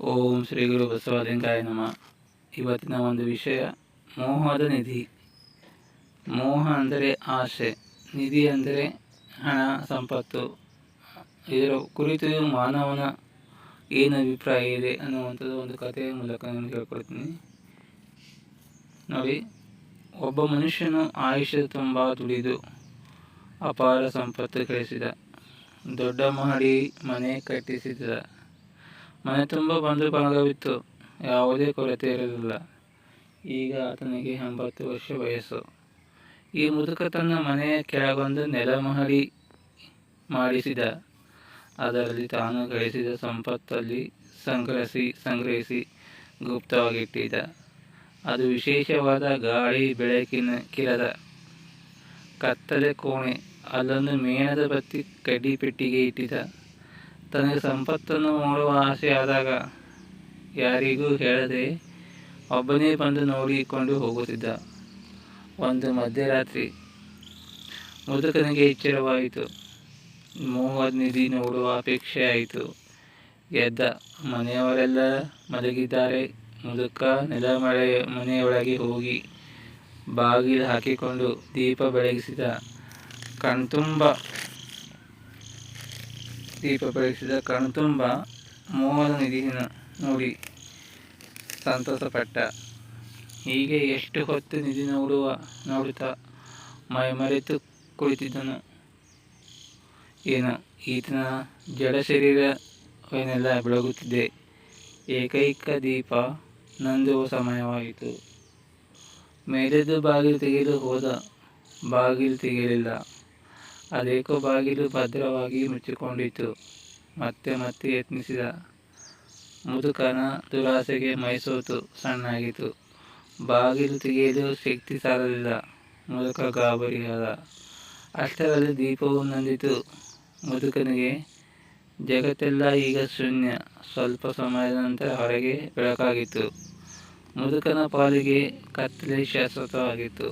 ಓಂ ಶ್ರೀ ಗುರು ಬಸವಲಿಂಗಾಯ ನಮ. ಇವತ್ತಿನ ಒಂದು ವಿಷಯ, ಮೋಹದ ನಿಧಿ. ಮೋಹ ಅಂದರೆ ಆಸೆ, ನಿಧಿ ಅಂದರೆ ಹಣ, ಸಂಪತ್ತು. ಇದರ ಕುರಿತು ಮಾನವನ ಏನು ಅಭಿಪ್ರಾಯ ಇದೆ ಅನ್ನುವಂಥದ್ದು ಒಂದು ಕಥೆಯ ಮೂಲಕ ನಾನು ಹೇಳ್ಕೊಡ್ತೀನಿ. ನೋಡಿ, ಒಬ್ಬ ಮನುಷ್ಯನು ಆಯುಷ್ಯ ತುಂಬ ದುಡಿದು ಅಪಾರ ಸಂಪತ್ತು ಗಳಿಸಿದ. ದೊಡ್ಡ ಮಹಡಿ ಮನೆ ಕಟ್ಟಿಸಿದ. ಮನೆ ತುಂಬ ಬಂದು ಬಳಗವಿತ್ತು ಯಾವುದೇ ಕೊರತೆ ಇರಲಿಲ್ಲ ಈಗ ಆತನಿಗೆ ಎಂಬತ್ತು ವರ್ಷ ವಯಸ್ಸು. ಈ ಮುದುಕ ತನ್ನ ಮನೆಯ ಕೆಳಗೊಂದು ನೆಲಮಹಡಿ ಮಾಡಿಸಿದ. ಅದರಲ್ಲಿ ತಾನು ಗಳಿಸಿದ ಸಂಪತ್ತಲ್ಲಿ ಸಂಗ್ರಹಿಸಿ ಸಂಗ್ರಹಿಸಿ ಗುಪ್ತವಾಗಿಟ್ಟಿದ್ದ. ಅದು ವಿಶೇಷವಾದ ಗಾಳಿ ಬೆಳಕಿನ ಕಿರದ ಕತ್ತಲೆ ಕೋಣೆ. ಅಲ್ಲೊಂದು ಮೇಣದ ಬತ್ತಿ ಕಡ್ಡಿ ಪೆಟ್ಟಿಗೆ ಇಟ್ಟಿದ್ದ. ತನಗೆ ಸಂಪತ್ತನ್ನು ಮಾಡುವ ಆಸೆ ಆದಾಗ ಯಾರಿಗೂ ಹೇಳದೆ ಒಬ್ಬನೇ ಬಂದು ನೋಡಿಕೊಂಡು ಹೋಗುತ್ತಿದ್ದ. ಒಂದು ಮಧ್ಯರಾತ್ರಿ ಮುದುಕನಿಗೆ ಎಚ್ಚರವಾಯಿತು. ಮೋಹ ನಿಧಿ ನೋಡುವ ಅಪೇಕ್ಷೆ ಆಯಿತು. ಎದ್ದ ಮನೆಯವರೆಲ್ಲ ಮಲಗಿದ್ದಾರೆ. ಮುದುಕ ನೆಲಮಳೆ ಮನೆಯೊಳಗೆ ಹೋಗಿ ಬಾಗಿಲು ಹಾಕಿಕೊಂಡು ದೀಪ ಬೆಳಗಿಸಿದ. ಕಣ್ತುಂಬ ದೀಪ ಬೆಳೆಸಿದ ಕಣ್ತುಂಬ ಮೋಹನ ನಿಧಿನ ನೋಡಿ ಸಂತಸಪಟ್ಟ. ಹೀಗೆ ಎಷ್ಟು ಹೊತ್ತು ನಿಧಿ ನೋಡುವ ನೋಡುತ್ತಾ ಮೈ ಮರೆತು ಕುಳಿತಿದ್ದನು. ಏನು, ಈತನ ಜಡ ಶರೀರವೇನೆಲ್ಲ ಬೆಳಗುತ್ತಿದೆ? ಏಕೈಕ ದೀಪ ನಂದುವ ಸಮಯವಾಯಿತು. ಮೇಲೆದು ಬಾಗಿಲು ತೆಗೆಯಲು ಹೋದ, ಬಾಗಿಲು ತೆಗೆಯಲಿಲ್ಲ. ಅದೇಕೋ ಬಾಗಿಲು ಭದ್ರವಾಗಿ ಮುಚ್ಚಿಕೊಂಡಿತು ಮತ್ತೆ ಮತ್ತೆ ಯತ್ನಿಸಿದ. ಮುದುಕನ ದುರಾಸೆಗೆ ಮೈಸೋತು ಸಣ್ಣಾಗಿತು ಬಾಗಿಲು ತೆಗೆಯಲು ಶಕ್ತಿ ಸಾಲಲಿಲ್ಲ ಮುದುಕ ಗಾಬರಿಯಾದ. ಅಷ್ಟರಲ್ಲಿ ದೀಪವು ನಂದಿತು. ಮುದುಕನಿಗೆ, ಜಗತ್ತೆಲ್ಲ ಈಗ ಶೂನ್ಯ. ಸ್ವಲ್ಪ ಸಮಯದ ನಂತರ ಹೊರಗೆ ಬೆಳಕಾಗಿತ್ತು. ಮುದುಕನ ಪಾಲಿಗೆ ಕತ್ತಲೆ ಶಾಶ್ವತವಾಗಿತ್ತು.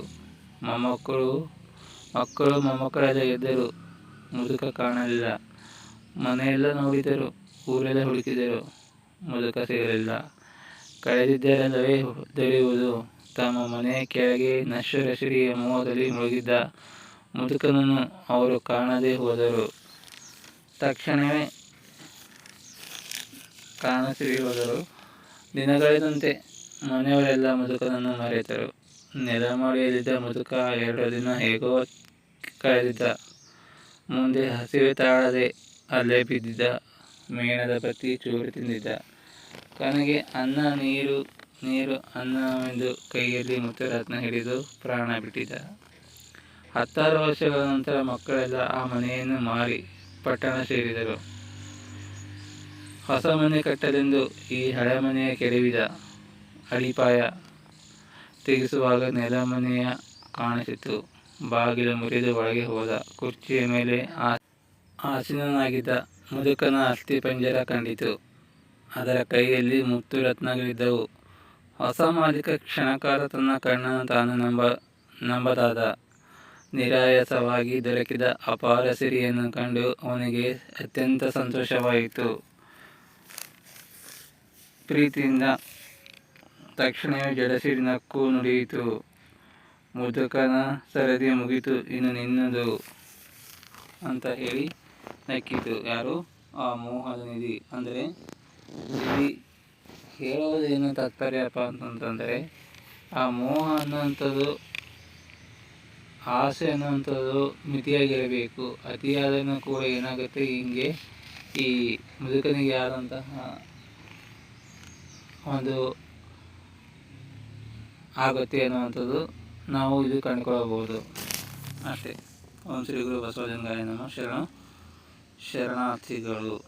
ಮೊಮ್ಮಕ್ಕಳು ಮಕ್ಕಳು ಮೊಮ್ಮಕ್ಕಳೆಲ್ಲ ಎದ್ದರು. ಮುದುಕ ಕಾಣಲಿಲ್ಲ. ಮನೆಯೆಲ್ಲ ನೋಡಿದರು. ಊರೆಲ್ಲ ಹುಡುಕಿದರು. ಮುದುಕ ಸಿಗಲಿಲ್ಲ. ಕಳೆದಿದ್ದರೆಲ್ಲವೇ ದೊರೆಯುವುದು. ತಮ್ಮ ಮನೆಯ ಕೆಳಗೆ ನಶ್ವರ ಶ್ರೀಯ ಮೋಹದಲ್ಲಿ ಮುಳುಗಿದ್ದ ಮುದುಕನನ್ನು ಅವರು ಕಾಣದೇ ಹೋದರು. ತಕ್ಷಣವೇ ಕಾಣಸಿರಿ ಹೋದರು. ದಿನಗಳೆದಂತೆ ಮನೆಯವರೆಲ್ಲ ಮುದುಕನನ್ನು ಮರೆತರು. ನೆಲಮಡಿಯಲ್ಲಿದ್ದ ಮುದುಕ ಎರಡು ದಿನ ಹೇಗೋ ಕಳೆದಿದ್ದ. ಮುಂದೆ ಹಸಿವೆ ತಾಳದೆ ಅಲ್ಲೇ ಬಿದ್ದಿದ್ದ. ಮೇಣದ ಬತ್ತಿ ಚೂರು ತಿಂದಿದ್ದ. ಕನಗೆ ಅನ್ನ, ನೀರು ನೀರು, ಅನ್ನವೆಂದು ಕೈಯಲ್ಲಿ ಮುತ್ತರತ್ನ ಹಿಡಿದು ಪ್ರಾಣ ಬಿಟ್ಟಿದ್ದ. ಹತ್ತಾರು ವರ್ಷಗಳ ನಂತರ ಮಕ್ಕಳೆಲ್ಲ ಆ ಮನೆಯನ್ನು ಮಾರಿ ಪಟ್ಟಣ ಸೇರಿದರು. ಹೊಸ ಮನೆ ಕಟ್ಟಲೆಂದು ಈ ಹಳೆ ಮನೆಯ ಕೆಡವಿದ ಅಡಿಪಾಯ ತೆಗೆಸುವಾಗ ನೆಲಮನೆಯ ಕಾಣಿಸಿತು. ಬಾಗಿಲು ಮುರಿದು ಒಳಗೆ ಹೋದ. ಕುರ್ಚಿಯ ಮೇಲೆ ಆಸೀನನಾಗಿದ್ದ ಮುದುಕನ ಅಸ್ಥಿ ಪಂಜರ ಕಂಡಿತು. ಅದರ ಕೈಯಲ್ಲಿ ಮುತ್ತು ರತ್ನಗಳಿದ್ದವು ಹೊಸ ಮಾಲೀಕ ಕ್ಷಣಕಾಲ ತನ್ನ ಕಣ್ಣನ್ನು ತಾನು ನಂಬ ನಂಬದಾದ. ನಿರಾಯಸವಾಗಿ ದೊರಕಿದ ಅಪಾರ ಸಿರಿಯನ್ನು ಕಂಡು ಅವನಿಗೆ ಅತ್ಯಂತ ಸಂತೋಷವಾಯಿತು. ಪ್ರೀತಿಯಿಂದ ತಕ್ಷಣವೇ ಜಡಸಿರಿ ನಕ್ಕು ನುಡಿಯಿತು. ಮುದುಕನ ಸರದಿ ಮುಗಿತು ಇನ್ನು ನಿನ್ನದು ಅಂತ ಹೇಳಿ ನಕ್ಕಿತು. ಯಾರು? ಆ ಮೋಹದ ನಿಧಿ. ಅಂದರೆ ಇಲ್ಲಿ ಹೇಳೋದು ಏನು ತಾತ್ಪರ್ಯಪ್ಪ ಅಂತಂತಂದರೆ, ಆ ಮೋಹ ಅನ್ನೋಂಥದ್ದು ಆಸೆ ಅನ್ನುವಂಥದ್ದು ಮಿತಿಯಾಗಿರಬೇಕು. ಅತಿಯಾದನ್ನು ಕೂಡ ಏನಾಗುತ್ತೆ? ಹಿಂಗೆ ಈ ಮುದುಕನಿಗೆ ಆದಂತಹ ಒಂದು ಆಗುತ್ತೆ ಅನ್ನುವಂಥದ್ದು ನಾವು ಇದು ಕಂಡುಕೊಳ್ಳಬಹುದು. ಅಷ್ಟೇ. ಓಂ ಶ್ರೀ ಗುರು ಬಸವಲಿಂಗಾಯ ನಮ್ಮ ಶರಣ ಶರಣಾರ್ಥಿಗಳು.